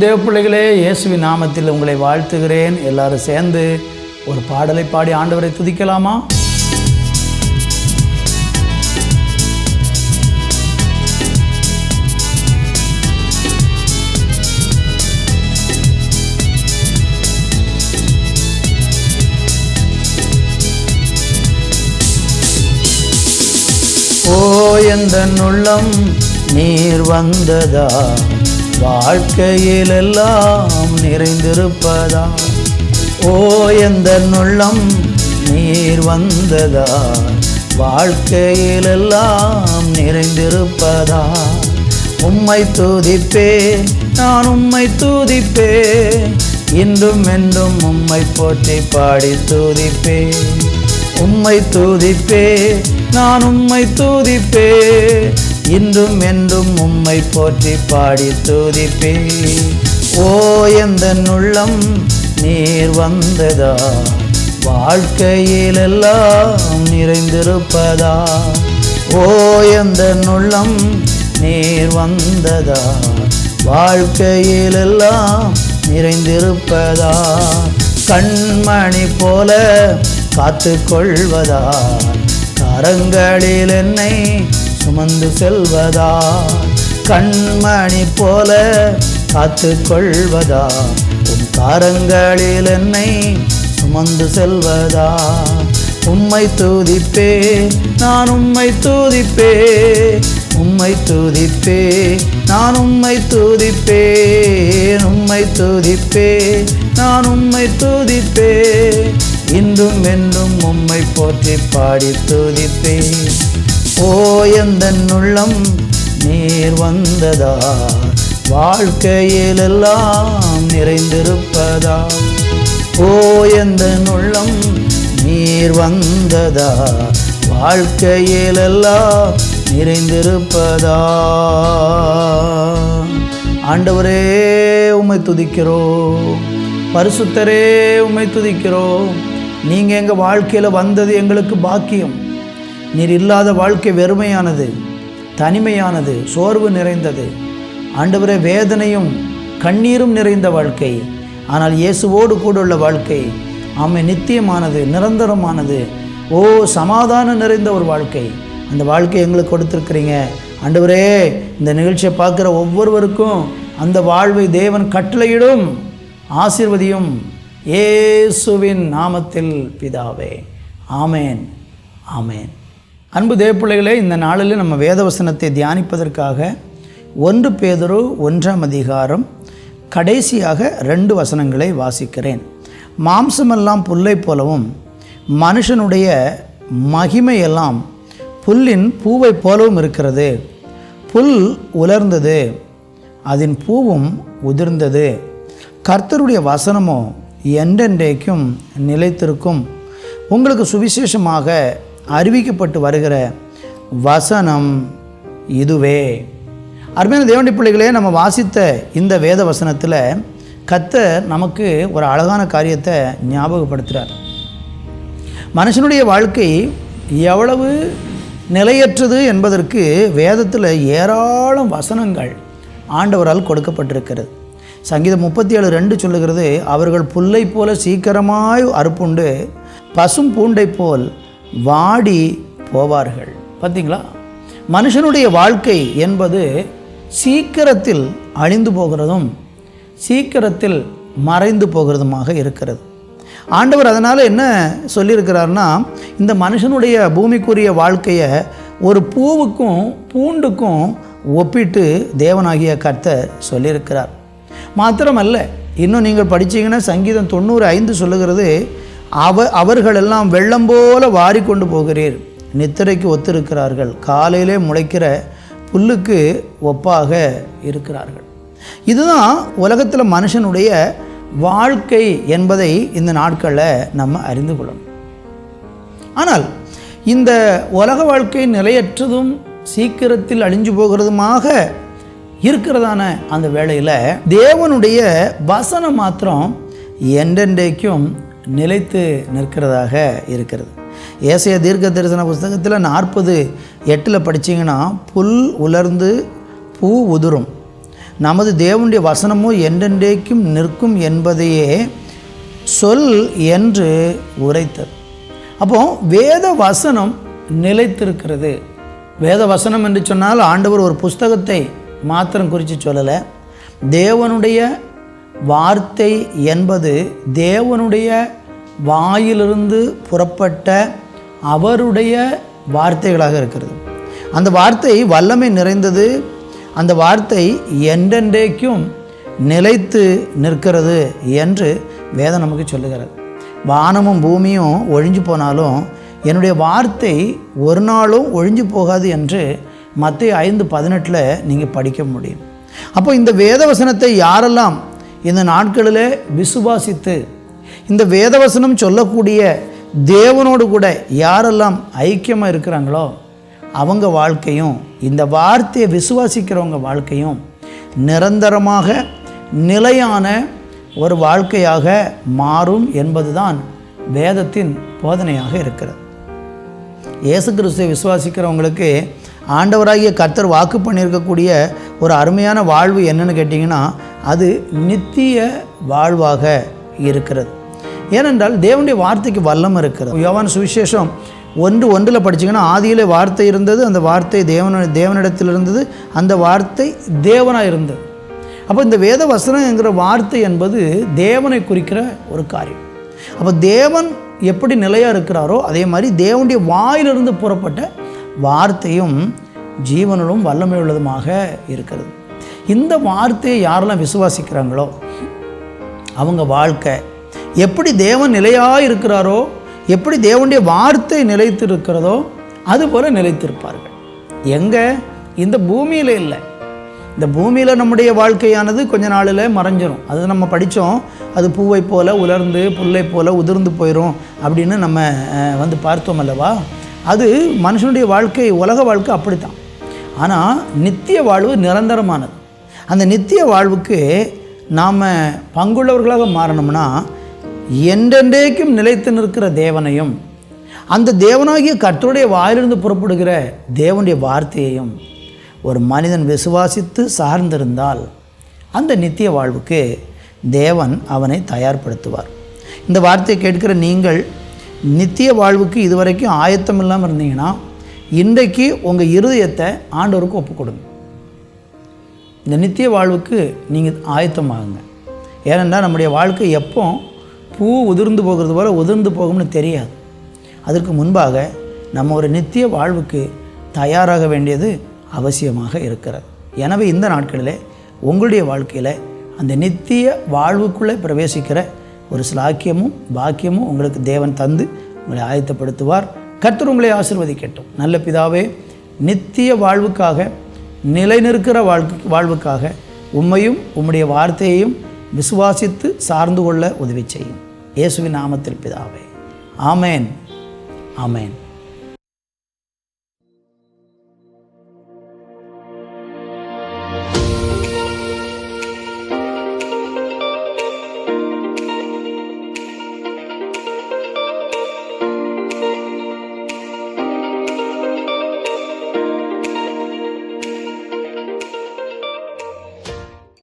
தேவ பிள்ளைகளே இயேசுவின் நாமத்தில் உங்களை வாழ்த்துகிறேன். எல்லாரும் சேர்ந்து ஒரு பாடலை பாடி ஆண்டவரை துதிக்கலாமா? ஓ எந்த உள்ளம் நீர் வந்ததா? வாழ்க்கையில் எல்லாம் நிறைந்திருப்பதா? ஓ எந்த நுள்ளம் நீர் வந்ததா? வாழ்க்கையில் எல்லாம் நிறைந்திருப்பதா? உம்மை தூதிப்பே நான் உம்மை தூதிப்பே. இன்றும் என்றும் உம்மை போற்றி பாடி தூதிப்பே. உம்மை தூதிப்பே நான் உம்மை தூதிப்பே. இன்றும் என்றும் உம்மை போற்றி பாடி துதிப்பே ஓ எந்த உள்ளம் நீர் வந்ததா? வாழ்க்கையிலெல்லாம் நிறைந்திருப்பதா? ஓ எந்த உள்ளம் நீர் வந்ததா? வாழ்க்கையிலெல்லாம் நிறைந்திருப்பதா? கண்மணி போல காத்து கொள்வதா? கரங்களில் என்னை சுமந்து செல்வதா? கண்மணி போல காத்து கொள்வதா உன் காரங்களில் என்னை சுமந்து செல்வதா? உம்மை தூதிப்பே நான் உம்மை தூதிப்பே. உம்மை தூதிப்பே நான் உம்மை தூதிப்பே. உம்மை தூதிப்பே நான் உம்மை தூதிப்பே. இன்றும் என்றும் உம்மை போற்றி பாடி தூதிப்பேன் ஓ எந்த உள்ளம் நீர் வந்ததா? வாழ்க்கையிலெல்லாம் நிறைந்திருப்பதா? ஓ எந்த உள்ளம் நீர் வந்ததா? வாழ்க்கையிலெல்லாம் நிறைந்திருப்பதா? ஆண்டவரே உமை துதிக்கிறோம். பரிசுத்தரே உமை துதிக்கிறோம். நீங்கள் எங்கள் வாழ்க்கையில் வந்தது எங்களுக்கு பாக்கியம். நீர் இல்லாத வாழ்க்கை வெறுமையானது தனிமையானது சோர்வு நிறைந்தது. ஆண்டவரே வேதனையும் கண்ணீரும் நிறைந்த வாழ்க்கை. ஆனால் இயேசுவோடு கூட உள்ள வாழ்க்கை ஆமை நித்தியமானது நிரந்தரமானது. ஓ சமாதானம் நிறைந்த ஒரு வாழ்க்கை. அந்த வாழ்க்கையை எங்களுக்கு கொடுத்துருக்குறீங்க. ஆண்டவரே இந்த நிகழ்ச்சியை பார்க்குற ஒவ்வொருவருக்கும் அந்த வாழ்வை தேவன் கட்டளையிடும். ஆசிர்வதியும் இயேசுவின் நாமத்தில் பிதாவே. ஆமேன் ஆமேன். அன்பு தேவப்பிள்ளைகளே இந்த நாளில் நம்ம வேதவசனத்தை தியானிப்பதற்காக ஒன்று பேதொரு ஒன்றாம் அதிகாரம் கடைசியாக ரெண்டு வசனங்களை வாசிக்கிறேன். மாம்சமெல்லாம் புல்லை போலவும் மனுஷனுடைய மகிமையெல்லாம் புல்லின் பூவை போலவும் இருக்கிறது. புல் உலர்ந்தது அதன் பூவும் உதிர்ந்தது. கர்த்தருடைய வசனமோ என்றென்றைக்கும் நிலைத்திருக்கும். உங்களுக்கு சுவிசேஷமாக அறிவிக்கப்பட்டு வருகிற வசனம் இதுவே. அருமையான தேவண்டி பிள்ளைகளே நம்ம வாசித்த இந்த வேத வசனத்தில் கத்தர் நமக்கு ஒரு அழகான காரியத்தை ஞாபகப்படுத்துகிறார் மனுஷனுடைய வாழ்க்கை எவ்வளவு நிலையற்றது என்பதற்கு வேதத்தில் ஏராளம் வசனங்கள் ஆண்டவரால் கொடுக்கப்பட்டிருக்கிறது. சங்கீதம் முப்பத்தி ஏழு ரெண்டு சொல்லுகிறது அவர்கள் புல்லை போல சீக்கிரமாய் அறுப்புண்டு பசும் பூண்டை போல் வாடி போவார்கள். பார்த்தீங்களா மனுஷனுடைய வாழ்க்கை என்பது சீக்கிரத்தில் அழிந்து போகிறதும் சீக்கிரத்தில் மறைந்து போகிறதுமாக இருக்கிறது. ஆண்டவர் அதனால் என்ன சொல்லியிருக்கிறார்னா இந்த மனுஷனுடைய பூமிக்குரிய வாழ்க்கையை ஒரு பூவுக்கும் பூண்டுக்கும் ஒப்பிட்டு தேவனாகிய கர்த்தர் சொல்லியிருக்கிறார். மாத்திரமல்ல இன்னும் நீங்கள் படிச்சீங்கன்னா சங்கீதம் தொண்ணூறு ஐந்து சொல்லுகிறது அவ அவர்களெல்லாம் வெள்ளம் போல வாரி கொண்டு போகிறீர். நித்திரைக்கு ஒத்திருக்கிறார்கள். காலையிலே முளைக்கிற புல்லுக்கு ஒப்பாக இருக்கிறார்கள். இதுதான் உலகத்தில் மனுஷனுடைய வாழ்க்கை என்பதை இந்த நாட்களில் நம்ம அறிந்து கொள்ளணும். ஆனால் இந்த உலக வாழ்க்கை நிலையற்றதும் சீக்கிரத்தில் அழிஞ்சு போகிறதுமாக இருக்கிறதான அந்த வேளையில் தேவனுடைய வசனம் மாத்திரம் என்றென்றைக்கும் நிலைத்து நிற்கிறதாக இருக்கிறது. ஏசைய தீர்க்க தரிசன புஸ்தகத்தில் நாற்பது எட்டில் படிச்சீங்கன்னா புல் உலர்ந்து பூ உதிரும். நமது தேவனுடைய வசனமோ என்றென்றைக்கும் நிற்கும் என்பதையே சொல் என்று உரைத்தது. அப்போ வேத வசனம் நிலைத்திருக்கிறது. வேத வசனம் என்று சொன்னால் ஆண்டவர் ஒரு புஸ்தகத்தை மாத்திரம் குறித்து சொல்லலை. தேவனுடைய வார்த்தை என்பது தேவனுடைய வாயிலிருந்து புறப்பட்ட அவருடைய வார்த்தைகளாக இருக்கிறது. அந்த வார்த்தை வல்லமை நிறைந்தது. அந்த வார்த்தை என்றென்றைக்கும் நிலைத்து நிற்கிறது என்று வேதம் நமக்கு சொல்லுகிறது. வானமும் பூமியும் ஒழிஞ்சு போனாலும் என்னுடைய வார்த்தை ஒரு நாளும் ஒழிஞ்சு போகாது என்று மத்திய ஐந்து பதினெட்டில் நீங்கள் படிக்க முடியும். அப்போ இந்த வேதவசனத்தை யாரெல்லாம் இந்த நாட்களில் விசுவாசித்து இந்த வேதவசனம் சொல்லக்கூடிய தேவனோடு கூட யாரெல்லாம் ஐக்கியமாக இருக்கிறாங்களோ அவங்க வாழ்க்கையும் இந்த வார்த்தையை விசுவாசிக்கிறவங்க வாழ்க்கையும் நிரந்தரமாக நிலையான ஒரு வாழ்க்கையாக மாறும் என்பதுதான் வேதத்தின் போதனையாக இருக்கிறது. இயேசு கிறிஸ்துவை விசுவாசிக்கிறவங்களுக்கு ஆண்டவராகிய கர்த்தர் வாக்கு பண்ணியிருக்கக்கூடிய ஒரு அருமையான வாழ்வு என்னன்னு கேட்டிங்கன்னா அது நித்திய வாழ்வாக இருக்கிறது. ஏனென்றால் தேவனுடைய வார்த்தைக்கு வல்லம் இருக்கிறது. யோவான் சுவிசேஷம் ஒன்று ஒன்றில் படிச்சிங்கன்னா ஆதியிலே வார்த்தை இருந்தது அந்த வார்த்தை தேவன தேவனிடத்தில் இருந்தது அந்த வார்த்தை தேவனாக இருந்தது. அப்போ இந்த வேத வசனங்கிற வார்த்தை என்பது தேவனை குறிக்கிற ஒரு காரியம். அப்போ தேவன் எப்படி நிலையாக இருக்கிறாரோ அதே மாதிரி தேவனுடைய வாயிலிருந்து புறப்பட்ட வார்த்தையும் ஜீவனும் வல்லமை உள்ளதுமாக இருக்கிறது. இந்த வார்த்தையை யாரெல்லாம் விசுவாசிக்கிறாங்களோ அவங்க வாழ்க்கை எப்படி தேவன் நிலையாக இருக்கிறாரோ எப்படி தேவனுடைய வார்த்தை நிலைத்து இருக்கிறதோ அதுபோல் நிலைத்திருப்பார்கள். எங்கே? இந்த பூமியில் இல்லை. இந்த பூமியில் நம்முடைய வாழ்க்கையானது கொஞ்ச நாளில் மறைஞ்சிரும். அது நம்ம படித்தோம் அது பூவை போல உலர்ந்து புல்லை போல உதிர்ந்து போயிடும் அப்படின்னு நம்ம அஹ், வந்து பார்த்தோம் அல்லவா? அது மனுஷனுடைய வாழ்க்கை உலக வாழ்க்கை அப்படித்தான். ஆனால் நித்திய வாழ்வு நிரந்தரமானது. அந்த நித்திய வாழ்வுக்கு நாம் பங்குள்ளவர்களாக மாறணும்னா என்றென்றைக்கும் நிலைத்து நிற்கிற தேவனையும் அந்த தேவனாகிய கர்த்தருடைய வாயிலிருந்து புறப்படுகிற தேவனுடைய வார்த்தையையும் ஒரு மனிதன் விசுவாசித்து சார்ந்திருந்தால் அந்த நித்திய வாழ்வுக்கு தேவன் அவனை தயார்படுத்துவார். இந்த வார்த்தையை கேட்கிற நீங்கள் நித்திய வாழ்வுக்கு இதுவரைக்கும் ஆயத்தம் இல்லாமல் இருந்தீங்கன்னா இன்றைக்கு உங்கள் இருதயத்தை ஆண்டவருக்கு ஒப்பு கொடுங்க இந்த நித்திய வாழ்வுக்கு நீங்கள் ஆயத்தமாகுங்க. ஏனென்றால் நம்முடைய வாழ்க்கை எப்போ பூ உதிர்ந்து போகிறது போல் உதிர்ந்து போகும்னு தெரியாது. அதற்கு முன்பாக நம்ம ஒரு நித்திய வாழ்வுக்கு தயாராக வேண்டியது அவசியமாக இருக்கிறது. எனவே இந்த நாட்களில் உங்களுடைய வாழ்க்கையில் அந்த நித்திய வாழ்வுக்குள்ளே பிரவேசிக்கிற ஒரு சிலாக்கியமும் பாக்கியமும் உங்களுக்கு தேவன் தந்து உங்களை ஆயத்தப்படுத்துவார். கர்த்தர் உங்களை ஆசிர்வதிக்கட்டும். நல்ல பிதாவே நித்திய வாழ்வுக்காக நிலைநிற்கிற வாழ்க்கை வாழ்வுக்காக உம்மையும் உம்முடைய வார்த்தையையும் விசுவாசித்து சார்ந்து கொள்ள உதவி செய்யும். இயேசுவின் நாமத்தில் பிதாவே. ஆமேன். ஆமேன்.